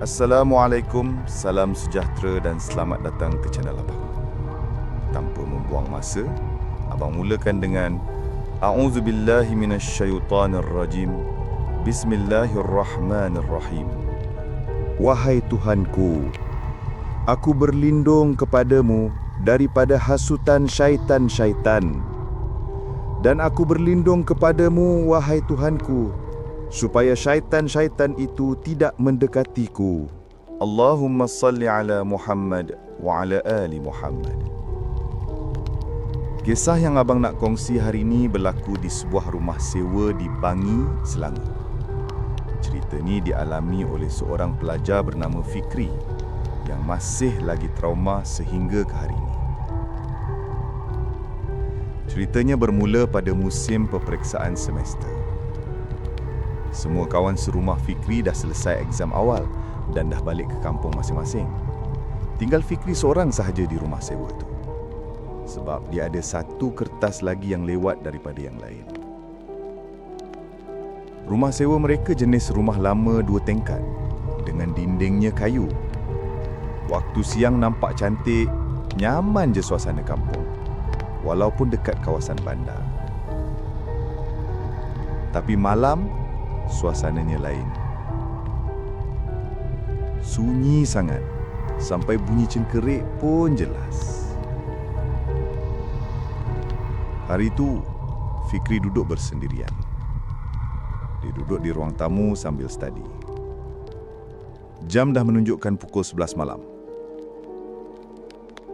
Assalamualaikum, salam sejahtera dan selamat datang ke channel Abang. Tanpa membuang masa, Abang mulakan dengan A'udzubillahi minasyaitonirrajim. Bismillahirrahmanirrahim. Wahai Tuhanku, aku berlindung kepadamu daripada hasutan syaitan-syaitan. Dan aku berlindung kepadamu, wahai Tuhanku, supaya syaitan-syaitan itu tidak mendekatiku. Allahumma salli ala Muhammad wa ala ali Muhammad. Kisah yang abang nak kongsi hari ini berlaku di sebuah rumah sewa di Bangi, Selangor. Cerita ni dialami oleh seorang pelajar bernama Fikri yang masih lagi trauma sehingga ke hari ini. Ceritanya bermula pada musim peperiksaan semester. Semua kawan serumah Fikri dah selesai exam awal dan dah balik ke kampung masing-masing. Tinggal Fikri seorang sahaja di rumah sewa itu. Sebab dia ada satu kertas lagi yang lewat daripada yang lain. Rumah sewa mereka jenis rumah lama dua tingkat dengan dindingnya kayu. Waktu siang nampak cantik, nyaman je suasana kampung. Walaupun dekat kawasan bandar. Tapi malam, suasananya lain. Sunyi sangat, sampai bunyi cengkerik pun jelas. Hari itu, Fikri duduk bersendirian. Dia duduk di ruang tamu sambil study. Jam dah menunjukkan pukul 11 malam.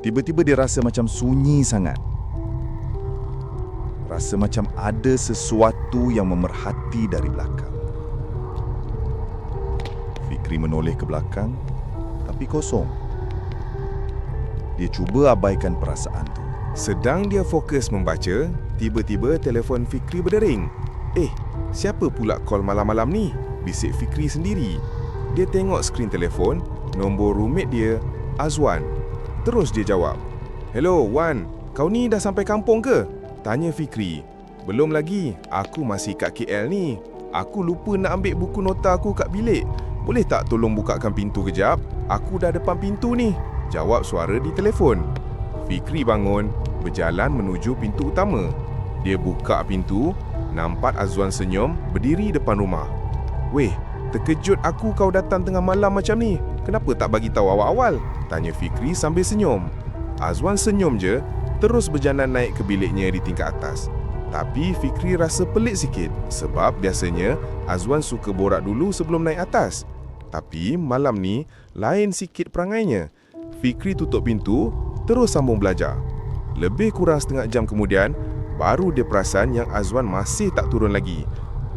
Tiba-tiba dia rasa macam sunyi sangat. Rasa macam ada sesuatu yang memerhati dari belakang. Fikri menoleh ke belakang, tapi kosong. Dia cuba abaikan perasaan tu. Sedang dia fokus membaca, tiba-tiba telefon Fikri berdering. Eh, siapa pula call malam-malam ni? Bisik Fikri sendiri. Dia tengok skrin telefon, nombor roommate dia, Azwan. Terus dia jawab. Hello, Wan. Kau ni dah sampai kampung ke? Tanya Fikri. Belum lagi, aku masih kat KL ni. Aku lupa nak ambil buku nota aku kat bilik. Boleh tak tolong bukakan pintu kejap? Aku dah depan pintu ni. Jawab suara di telefon. Fikri bangun, berjalan menuju pintu utama. Dia buka pintu, nampak Azwan senyum berdiri depan rumah. Weh, terkejut aku kau datang tengah malam macam ni. Kenapa tak bagi tahu awal-awal? Tanya Fikri sambil senyum. Azwan senyum je, terus berjalan naik ke biliknya di tingkat atas. Tapi Fikri rasa pelik sikit sebab biasanya Azwan suka borak dulu sebelum naik atas. Tapi malam ni lain sikit perangainya. Fikri tutup pintu, terus sambung belajar. Lebih kurang setengah jam kemudian, baru dia perasan yang Azwan masih tak turun lagi.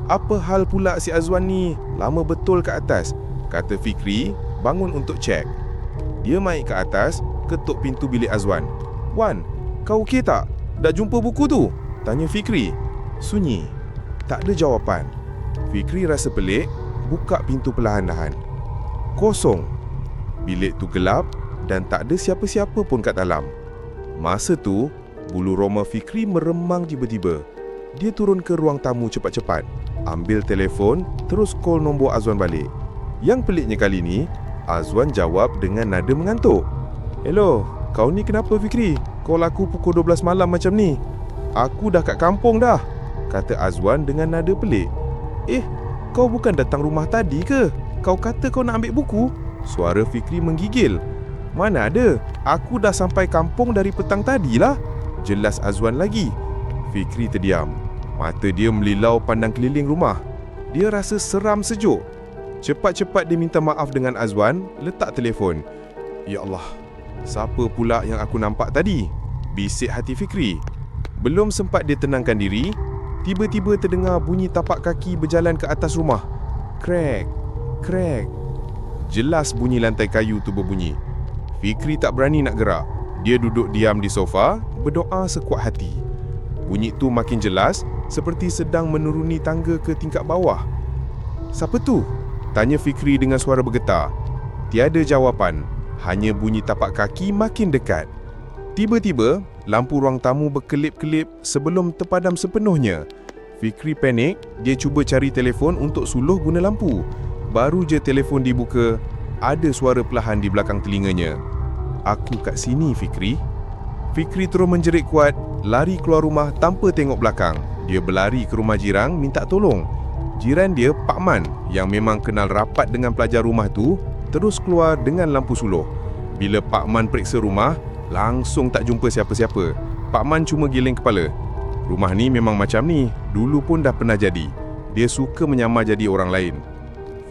Apa hal pula si Azwan ni? Lama betul kat atas. Kata Fikri, bangun untuk cek. Dia maik ke atas, ketuk pintu bilik Azwan. Wan, kau okey tak? Dah jumpa buku tu? Tanya Fikri. Sunyi. Tak ada jawapan. Fikri rasa pelik, buka pintu perlahan-lahan. Kosong. Bilik tu gelap dan tak ada siapa-siapa pun kat dalam. Masa tu, bulu roma Fikri meremang tiba-tiba. Dia turun ke ruang tamu cepat-cepat, ambil telefon, terus call nombor Azwan balik. Yang peliknya kali ni, Azwan jawab dengan nada mengantuk. Hello, kau ni kenapa Fikri? Call aku pukul 12 malam macam ni. Aku dah kat kampung dah, kata Azwan dengan nada pelik. Eh, kau bukan datang rumah tadi ke? Kau kata kau nak ambil buku? Suara Fikri menggigil. Mana ada? Aku dah sampai kampung dari petang tadilah. Jelas Azwan lagi. Fikri terdiam. Mata dia melilau pandang keliling rumah. Dia rasa seram sejuk. Cepat-cepat dia minta maaf dengan Azwan, letak telefon. Ya Allah, siapa pula yang aku nampak tadi? Bisik hati Fikri. Belum sempat dia tenangkan diri, tiba-tiba terdengar bunyi tapak kaki berjalan ke atas rumah. Krek, krek. Jelas bunyi lantai kayu tu berbunyi. Fikri tak berani nak gerak. Dia duduk diam di sofa, berdoa sekuat hati. Bunyi tu makin jelas, seperti sedang menuruni tangga ke tingkat bawah. Siapa tu? Tanya Fikri dengan suara bergetar. Tiada jawapan, hanya bunyi tapak kaki makin dekat. Tiba-tiba, lampu ruang tamu berkelip-kelip sebelum terpadam sepenuhnya. Fikri panik, dia cuba cari telefon untuk suluh guna lampu. Baru je telefon dibuka, ada suara perlahan di belakang telinganya. Aku kat sini, Fikri. Fikri terus menjerit kuat, lari keluar rumah tanpa tengok belakang. Dia berlari ke rumah jirang minta tolong. Jiran dia, Pak Man, yang memang kenal rapat dengan pelajar rumah tu, terus keluar dengan lampu suluh. Bila Pak Man periksa rumah, langsung tak jumpa siapa-siapa. Pak Man cuma giling kepala. Rumah ni memang macam ni, dulu pun dah pernah jadi. Dia suka menyamar jadi orang lain.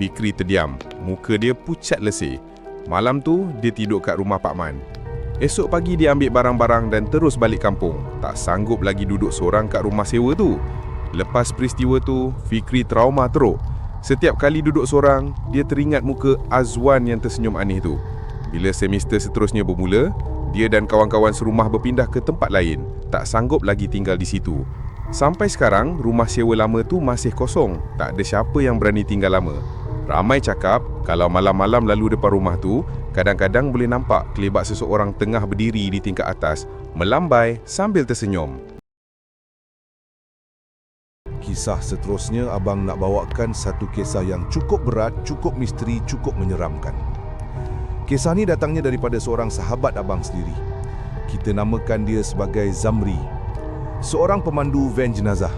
Fikri terdiam, muka dia pucat lesih. Malam tu, dia tidur kat rumah Pak Man. Esok pagi dia ambil barang-barang dan terus balik kampung. Tak sanggup lagi duduk seorang kat rumah sewa tu. Lepas peristiwa tu, Fikri trauma teruk. Setiap kali duduk seorang, dia teringat muka Azwan yang tersenyum aneh tu. Bila semester seterusnya bermula, dia dan kawan-kawan serumah berpindah ke tempat lain. Tak sanggup lagi tinggal di situ. Sampai sekarang, rumah sewa lama tu masih kosong. Tak ada siapa yang berani tinggal lama. Ramai cakap, kalau malam-malam lalu depan rumah tu, kadang-kadang boleh nampak kelebat seseorang tengah berdiri di tingkat atas, melambai sambil tersenyum. Kisah seterusnya abang nak bawakan satu kisah yang cukup berat, cukup misteri, cukup menyeramkan. Kisah ni datangnya daripada seorang sahabat abang sendiri. Kita namakan dia sebagai Zamri. Seorang pemandu van jenazah.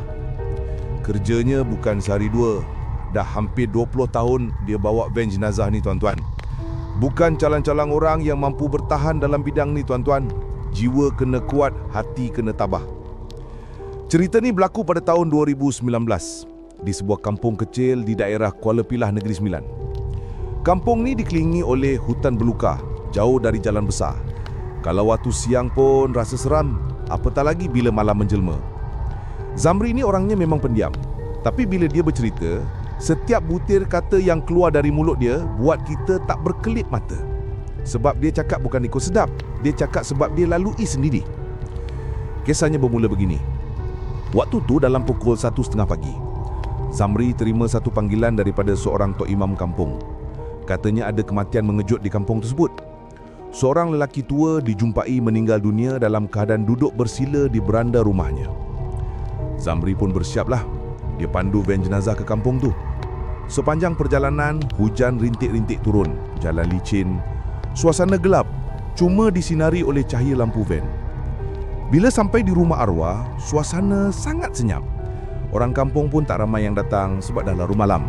Kerjanya bukan sehari dua. Dah hampir 20 tahun dia bawa van jenazah ni tuan-tuan. Bukan calang-calang orang yang mampu bertahan dalam bidang ni tuan-tuan. Jiwa kena kuat, hati kena tabah. Cerita ni berlaku pada tahun 2019 di sebuah kampung kecil di daerah Kuala Pilah Negeri Sembilan. Kampung ni dikelilingi oleh hutan belukar, jauh dari jalan besar. Kalau waktu siang pun rasa seram, apatah lagi bila malam menjelma. Zamri ni orangnya memang pendiam. Tapi bila dia bercerita, setiap butir kata yang keluar dari mulut dia buat kita tak berkelip mata. Sebab dia cakap bukan ikut sedap, dia cakap sebab dia lalui sendiri. Kisahnya bermula begini. Waktu tu dalam pukul satu setengah pagi, Zamri terima satu panggilan daripada seorang tok imam kampung. Katanya ada kematian mengejut di kampung tersebut. Seorang lelaki tua dijumpai meninggal dunia dalam keadaan duduk bersila di beranda rumahnya. Zamri pun bersiaplah. Dia pandu van jenazah ke kampung tu. Sepanjang perjalanan, hujan rintik-rintik turun, jalan licin, suasana gelap, cuma disinari oleh cahaya lampu van. Bila sampai di rumah arwah, suasana sangat senyap. Orang kampung pun tak ramai yang datang sebab dah larut malam.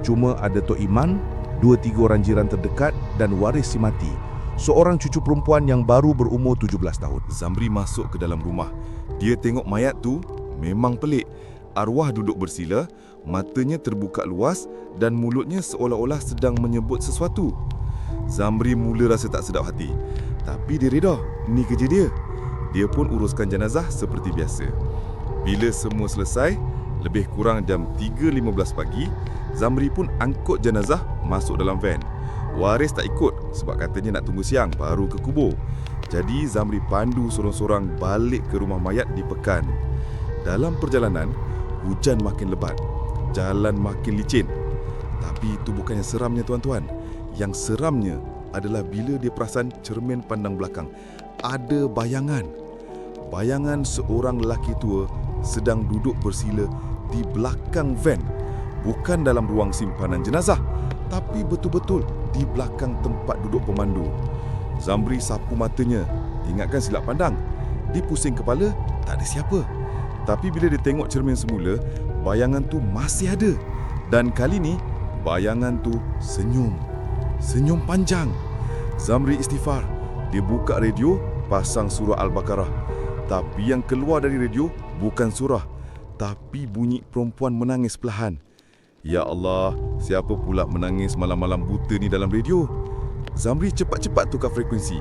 Cuma ada Tok Iman, dua tiga orang jiran terdekat dan waris si mati, seorang cucu perempuan yang baru berumur 17 tahun. Zamri masuk ke dalam rumah. Dia tengok mayat tu memang pelik. Arwah duduk bersila, matanya terbuka luas dan mulutnya seolah-olah sedang menyebut sesuatu. Zamri mula rasa tak sedap hati. Tapi dia reda, ni kerja dia. Dia pun uruskan jenazah seperti biasa. Bila semua selesai, lebih kurang jam 3.15 pagi, Zamri pun angkut jenazah masuk dalam van. Waris tak ikut sebab katanya nak tunggu siang baru ke kubur. Jadi Zamri pandu sorang-sorang balik ke rumah mayat di Pekan. Dalam perjalanan, hujan makin lebat. Jalan makin licin. Tapi itu bukan yang seramnya tuan-tuan. Yang seramnya adalah bila dia perasan cermin pandang belakang. Ada bayangan. Bayangan seorang lelaki tua sedang duduk bersila di belakang van. Bukan dalam ruang simpanan jenazah, tapi betul-betul di belakang tempat duduk pemandu. Zamri sapu matanya. Ingatkan silap pandang. Dia pusing kepala, tak ada siapa. Tapi bila dia tengok cermin semula, bayangan tu masih ada. Dan kali ni, bayangan tu senyum. Senyum panjang. Zamri istighfar. Dia buka radio, pasang surah Al-Baqarah. Tapi yang keluar dari radio bukan surah, tapi bunyi perempuan menangis perlahan. Ya Allah, siapa pula menangis malam-malam buta ni dalam radio? Zamri cepat-cepat tukar frekuensi.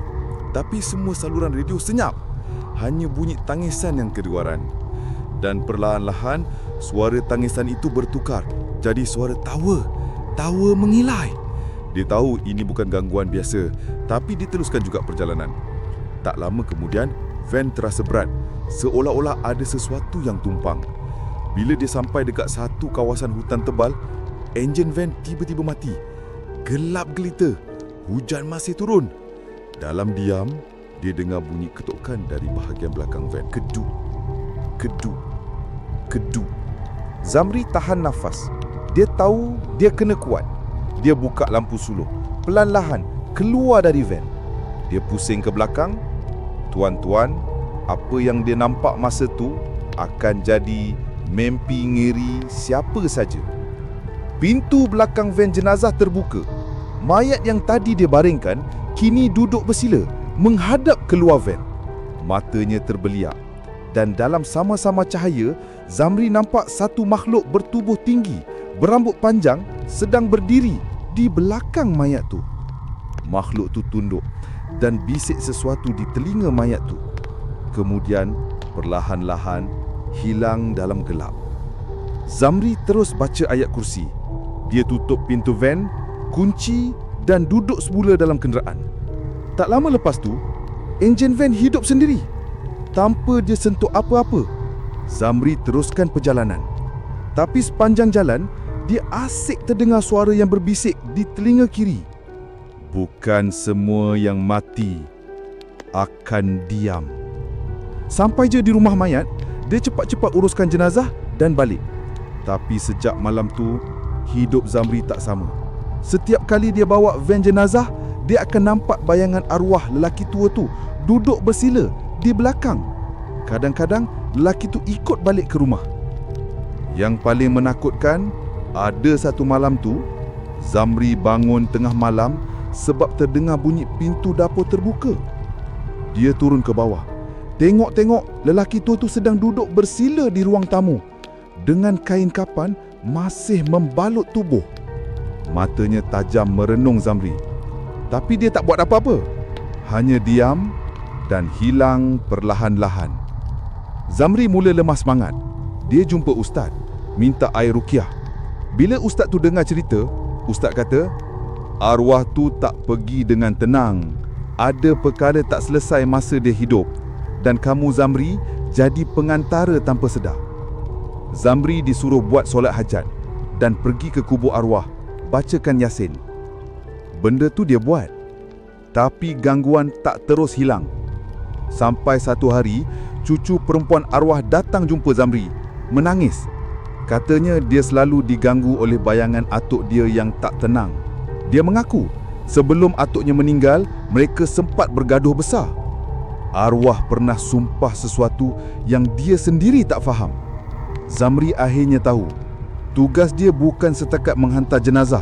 Tapi semua saluran radio senyap. Hanya bunyi tangisan yang keluaran. Dan perlahan-lahan, suara tangisan itu bertukar jadi suara tawa. Tawa mengilai. Dia tahu ini bukan gangguan biasa, tapi diteruskan juga perjalanan. Tak lama kemudian, van terasa berat, seolah-olah ada sesuatu yang tumpang. Bila dia sampai dekat satu kawasan hutan tebal, enjin van tiba-tiba mati. Gelap gelita, hujan masih turun. Dalam diam, dia dengar bunyi ketukan dari bahagian belakang van. Keduk, keduk, keduk. Zamri tahan nafas. Dia tahu dia kena kuat. Dia buka lampu suluh. perlahan-lahan keluar dari van. Dia pusing ke belakang. Tuan-tuan, apa yang dia nampak masa tu akan jadi mimpi ngiri siapa saja. Pintu belakang van jenazah terbuka. Mayat yang tadi dia baringkan kini duduk bersila menghadap keluar van. Matanya terbeliak dan dalam sama-sama cahaya Zamri nampak satu makhluk bertubuh tinggi, berambut panjang sedang berdiri di belakang mayat tu. Makhluk tu tunduk dan bisik sesuatu di telinga mayat tu. Kemudian perlahan-lahan hilang dalam gelap. Zamri terus baca ayat kursi. Dia tutup pintu van, kunci dan duduk semula dalam kenderaan. Tak lama lepas tu, enjin van hidup sendiri. Tanpa dia sentuh apa-apa, Zamri teruskan perjalanan. Tapi sepanjang jalan, dia asyik terdengar suara yang berbisik di telinga kiri. Bukan semua yang mati akan diam. Sampai je di rumah mayat, dia cepat-cepat uruskan jenazah dan balik. Tapi sejak malam tu, hidup Zamri tak sama. Setiap kali dia bawa van jenazah, dia akan nampak bayangan arwah lelaki tua tu duduk bersila di belakang. Kadang-kadang lelaki tu ikut balik ke rumah. Yang paling menakutkan, ada satu malam tu, Zamri bangun tengah malam sebab terdengar bunyi pintu dapur terbuka. Dia turun ke bawah. Tengok-tengok lelaki tua tu sedang duduk bersila di ruang tamu dengan kain kapan masih membalut tubuh. Matanya tajam merenung Zamri. Tapi dia tak buat apa-apa. Hanya diam dan hilang perlahan-lahan. Zamri mula lemah semangat. Dia jumpa ustaz, minta air rukiah. Bila ustaz tu dengar cerita, ustaz kata, arwah tu tak pergi dengan tenang. Ada perkara tak selesai masa dia hidup dan kamu Zamri jadi pengantara tanpa sedar. Zamri disuruh buat solat hajat dan pergi ke kubur arwah, bacakan Yasin. Benda tu dia buat. Tapi gangguan tak terus hilang. Sampai satu hari, cucu perempuan arwah datang jumpa Zamri, menangis. Katanya dia selalu diganggu oleh bayangan atuk dia yang tak tenang. Dia mengaku, sebelum atuknya meninggal, mereka sempat bergaduh besar. Arwah pernah sumpah sesuatu yang dia sendiri tak faham. Zamri akhirnya tahu, tugas dia bukan setakat menghantar jenazah,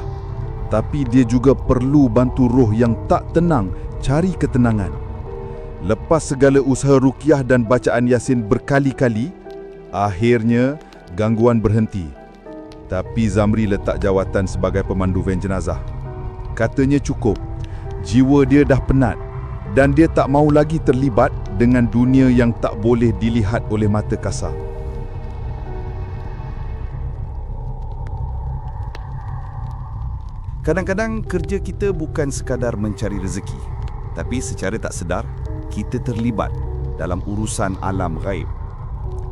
tapi dia juga perlu bantu roh yang tak tenang cari ketenangan. Lepas segala usaha rukiah dan bacaan Yasin berkali-kali, akhirnya gangguan berhenti. Tapi Zamri letak jawatan sebagai pemandu van jenazah. Katanya cukup. Jiwa dia dah penat dan dia tak mau lagi terlibat dengan dunia yang tak boleh dilihat oleh mata kasar. Kadang-kadang kerja kita bukan sekadar mencari rezeki, tapi secara tak sedar kita terlibat dalam urusan alam gaib.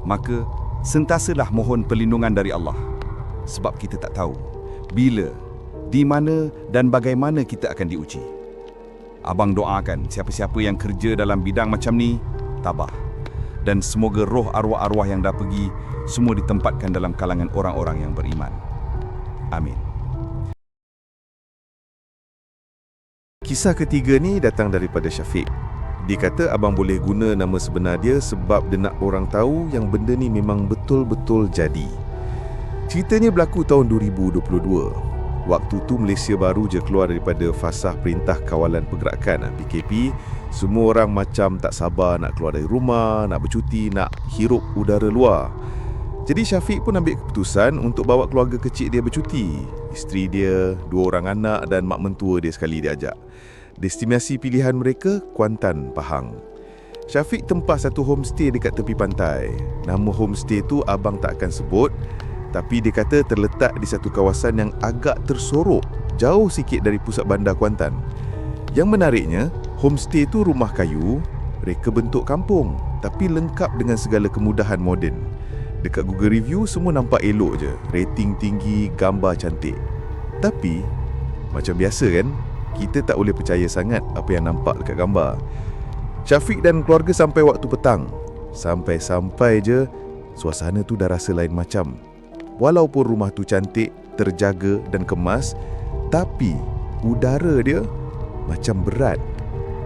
Maka sentasalah mohon perlindungan dari Allah sebab kita tak tahu bila, di mana dan bagaimana kita akan diuji. Abang doakan siapa-siapa yang kerja dalam bidang macam ni tabah dan semoga roh arwah-arwah yang dah pergi semua ditempatkan dalam kalangan orang-orang yang beriman. Amin. Kisah ketiga ni datang daripada Syafiq. Dia kata abang boleh guna nama sebenar dia sebab dia nak orang tahu yang benda ni memang betul-betul jadi. Ceritanya berlaku tahun 2022. Waktu tu Malaysia baru je keluar daripada fasah Perintah Kawalan Pergerakan PKP. Semua orang macam tak sabar nak keluar dari rumah, nak bercuti, nak hirup udara luar. Jadi Syafiq pun ambil keputusan untuk bawa keluarga kecil dia bercuti. Isteri dia, dua orang anak dan mak mentua dia sekali diajak. Destinasi pilihan mereka Kuantan, Pahang. Syafiq tempah satu homestay dekat tepi pantai. Nama homestay tu abang tak akan sebut tapi dia kata terletak di satu kawasan yang agak tersorok jauh sikit dari pusat bandar Kuantan. Yang menariknya, homestay tu rumah kayu, reka bentuk kampung tapi lengkap dengan segala kemudahan moden. Dekat Google Review semua nampak elok je, rating tinggi, gambar cantik. Tapi macam biasa kan, kita tak boleh percaya sangat apa yang nampak dekat gambar. Syafiq dan keluarga sampai waktu petang. Sampai-sampai je suasana tu dah rasa lain macam. Walaupun rumah tu cantik, terjaga dan kemas, tapi udara dia macam berat.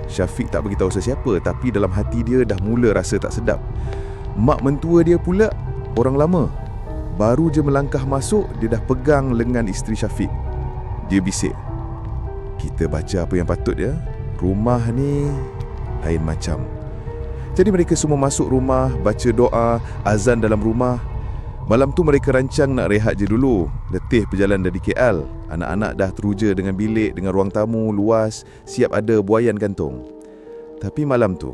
Syafiq tak beritahu sesiapa tapi dalam hati dia dah mula rasa tak sedap. Mak mentua dia pula orang lama. Baru je melangkah masuk, dia dah pegang lengan isteri Syafiq. Dia bisik. Kita baca apa yang patut ya. Rumah ni lain macam. Jadi mereka semua masuk rumah, baca doa, azan dalam rumah. Malam tu mereka rancang nak rehat je dulu. Letih perjalanan dari KL. Anak-anak dah teruja dengan bilik, dengan ruang tamu luas, siap ada buayan gantung. Tapi malam tu,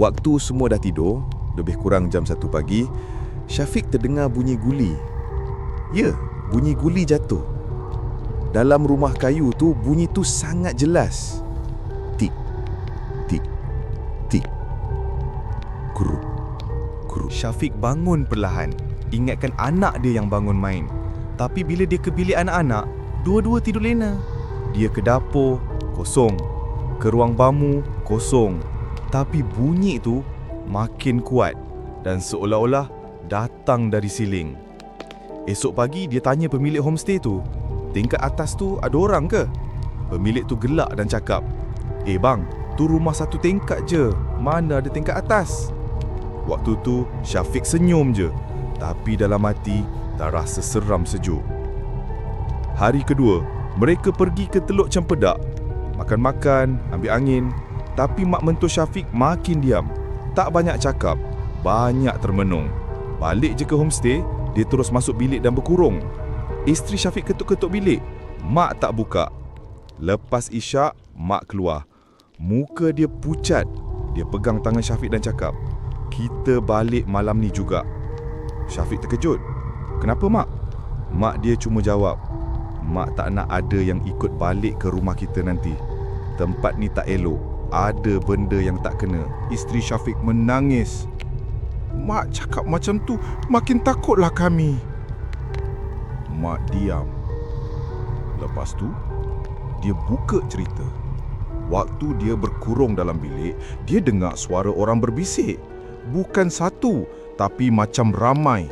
waktu semua dah tidur, lebih kurang jam 1 pagi, Syafiq terdengar bunyi guli. Ya, bunyi guli jatuh. Dalam rumah kayu tu, bunyi tu sangat jelas. Guru. Syafiq bangun perlahan. Ingatkan anak dia yang bangun main. Tapi bila dia ke bilik anak-anak, dua-dua tidur lena. Dia ke dapur, kosong. Ke ruang bamu, kosong. Tapi bunyi tu makin kuat dan seolah-olah datang dari siling. Esok pagi dia tanya pemilik homestay tu, tingkat atas tu ada orang ke? Pemilik tu gelak dan cakap, Eh bang, tu rumah satu tingkat je. Mana ada tingkat atas? Waktu tu Syafiq senyum je. Tapi dalam hati tak rasa seram sejuk. Hari kedua Mereka pergi ke Teluk Cempedak. Makan-makan, ambil angin. Tapi mak mentua Syafiq makin diam. Tak banyak cakap Banyak termenung. Balik je ke homestay Dia terus masuk bilik dan berkurung. Isteri Syafiq ketuk-ketuk bilik. Mak tak buka. Lepas isyak, mak keluar. Muka dia pucat. Dia pegang tangan Syafiq dan cakap kita balik malam ni juga. Syafiq terkejut. Kenapa mak? Mak dia cuma jawab, mak tak nak ada yang ikut balik ke rumah kita nanti. Tempat ni tak elok. Ada benda yang tak kena. Isteri Syafiq menangis. Mak cakap macam tu, makin takutlah kami. Mak diam. Lepas tu, dia buka cerita. Waktu dia berkurung dalam bilik, dia dengar suara orang berbisik. Bukan satu, tapi macam ramai.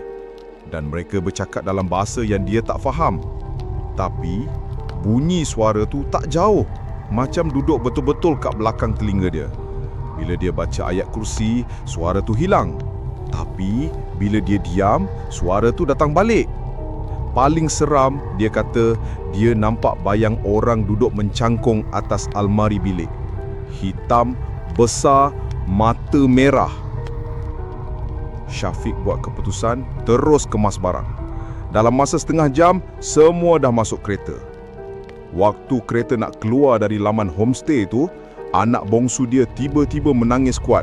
Dan mereka bercakap dalam bahasa yang dia tak faham. Tapi, bunyi suara tu tak jauh. Macam duduk betul-betul kat belakang telinga dia. Bila dia baca ayat kursi, suara tu hilang. Tapi, bila dia diam, suara tu datang balik. Paling seram, dia kata dia nampak bayang orang duduk mencangkung atas almari bilik. Hitam, besar, mata merah. Syafiq buat keputusan terus kemas barang. Dalam masa setengah jam, semua dah masuk kereta. Waktu kereta nak keluar dari laman homestay tu, anak bongsu dia tiba-tiba menangis kuat.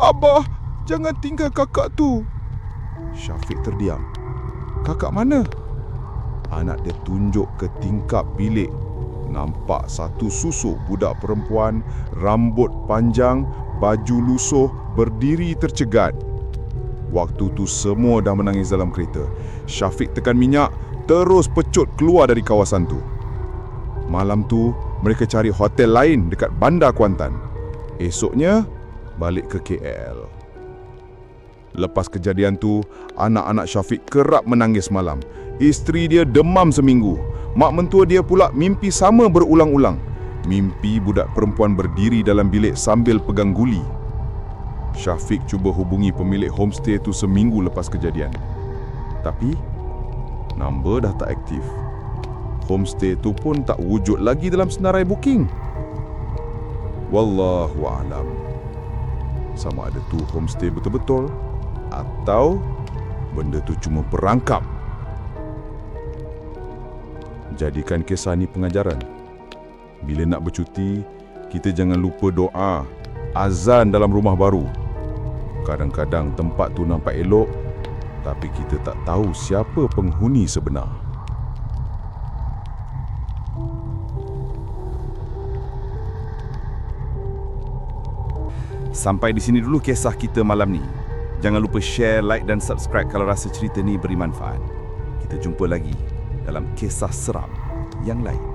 Abah, jangan tinggal kakak tu. Syafiq terdiam. Kakak mana? Anak dia tunjuk ke tingkap bilik. Nampak satu susuk budak perempuan, rambut panjang, baju lusuh, berdiri tercegat. Waktu tu semua dah menangis dalam kereta. Syafiq tekan minyak, terus pecut keluar dari kawasan tu. Malam tu, mereka cari hotel lain dekat Bandar Kuantan. Esoknya, balik ke KL. Lepas kejadian tu, anak-anak Syafiq kerap menangis malam. Isteri dia demam seminggu. Mak mentua dia pula mimpi sama berulang-ulang. Mimpi budak perempuan berdiri dalam bilik sambil pegang guli. Syafiq cuba hubungi pemilik homestay tu seminggu lepas kejadian. Tapi, nombor dah tak aktif. Homestay tu pun tak wujud lagi dalam senarai booking. Wallahu a'lam. Sama ada tu homestay betul-betul atau benda tu cuma perangkap. Jadikan kisah ni pengajaran. Bila nak bercuti, kita jangan lupa doa, azan dalam rumah baru. Kadang-kadang tempat tu nampak elok, tapi kita tak tahu siapa penghuni sebenar. Sampai di sini dulu kisah kita malam ni. Jangan lupa share, like dan subscribe kalau rasa cerita ni beri manfaat. Kita jumpa lagi dalam kisah seram yang lain.